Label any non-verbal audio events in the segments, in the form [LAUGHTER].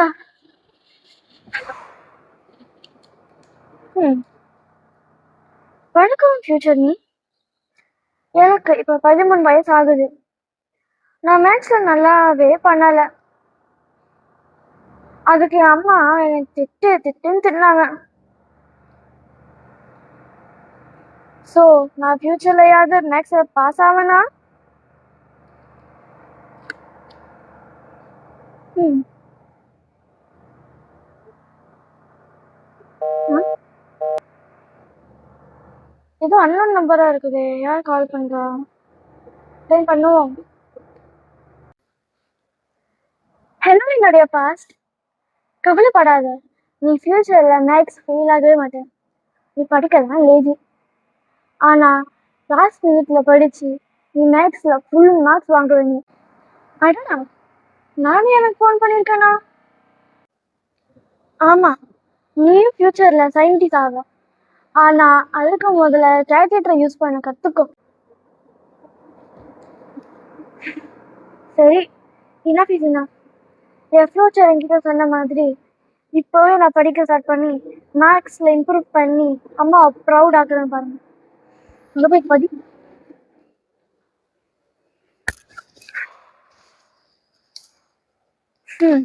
அக்கா வணக்கம் ஃபியூச்சர் நீ. எனக்கு இப்போ பதிமூணு வயசு ஆகுது நான் மேக்ஸ்ல நல்லாவே பண்ணல. அதுக்கு என் அம்மா என்னை திட்டு திட்டுன்னு திட்டினாங்க. ஸோ நான் ஃப்யூச்சர்லையாவது மேக்ஸில் பாஸ் ஆவேனா? ம். ஏதோ அன்னோன் நம்பரா இருக்குதே. யார் கால் பண்றா? ட்ரை பண்ணுவோம். ஹலோ என்னுடைய பாஸ்ட் கவலைப்படாத. நீ ஃப்யூச்சரில் மேக்ஸ் ஃபெயில் ஆகவே மாட்டேன். நீ படிக்கலாம் லேஜி ஆனால் லாஸ்ட் மினிட்ல படித்து நீ மேக்ஸில் ஃபுல் மார்க்ஸ் வாங்குவே நீ. அடடா. நானும் எனக்கு ஃபோன் பண்ணியிருக்கேனா? ஆமாம் நீயும் ஃப்யூச்சரில் சயின்டிஸ்ட் ஆகும் ஆனால் அதுக்கு முதல்ல கேல்குலேட்டரை யூஸ் பண்ண கற்றுக்கும் சரி என்ன ஃபீஸ்னா என் ஃப்யூச்சர் என்கிட்ட சொன்ன மாதிரி இப்போவே நான் படிக்க ஸ்டார்ட் பண்ணி மேக்ஸில் இம்ப்ரூவ் பண்ணி அம்மா ப்ரௌட் ஆக்குறேன் பாருங்க. அங்கே போய் படி. ம்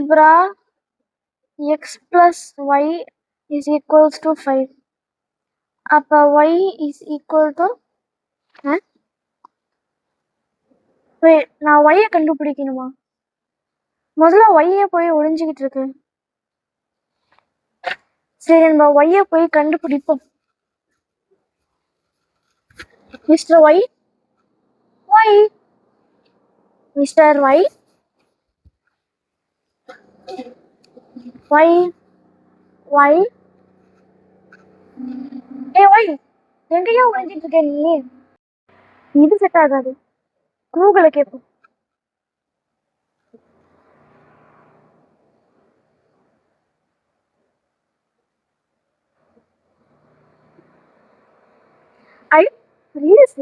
algebra x plus y is equals to 5 அப்ப y is equal to wait நான் y கண்டுபிடிக்கணுமா? முதல்ல y போய் ஒளிஞ்சுக்கிட்டு இருக்கு. சரி நம்ம y போய் கண்டுபிடிப்போம். Mister y? Y. Mister y? Y y ஏ ஒய் எங்கேயோ உழைஞ்சிட்டு இருக்க நீ இது செட் ஆகாது கூகுளை கேட்போம் ஐ ரீல்ஸ்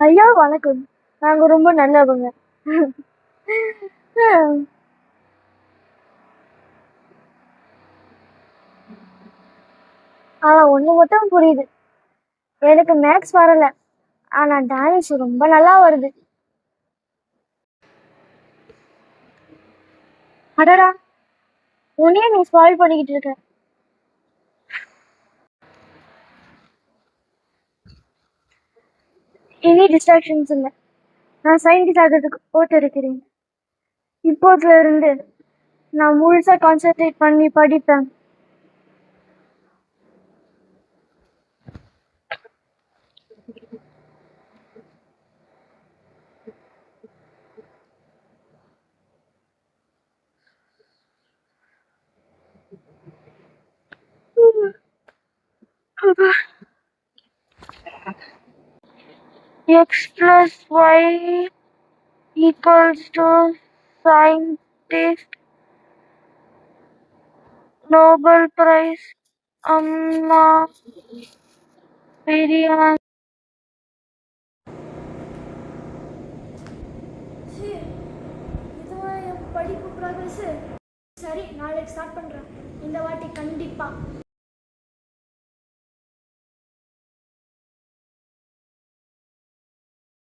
ஐயா வணக்கம் நாங்கள் ரொம்ப நல்லவங்க [LAUGHS] ஆனா ஒண்ணு மட்டும் புரியுது. எனக்கு மேக்ஸ் வரல. ஆனா டான்ஸ் ரொம்ப நல்லா வருது. அடடா உன்னையே நீ ஸ்பாயில் பண்ணிக்கிட்டு இருக்க. இனி டிஸ்ட்ராக்ஷன்ஸ் இல்லை. நான் சயின்டிஸ்ட் ஆகிறதுக்கு போட்டிருக்கிறேன் இப்போதுல இருந்து நான் முழுசா கான்சென்ட்ரேட் பண்ணி படிப்பேன். X plus y equals to scientist. Nobel Prize அம்மா பெரிய படிப்பு ப்ராக்ரஸ் சரி நாளைக்கு ஸ்டார்ட் பண்ணுறேன் இந்த வாட்டி கண்டிப்பாக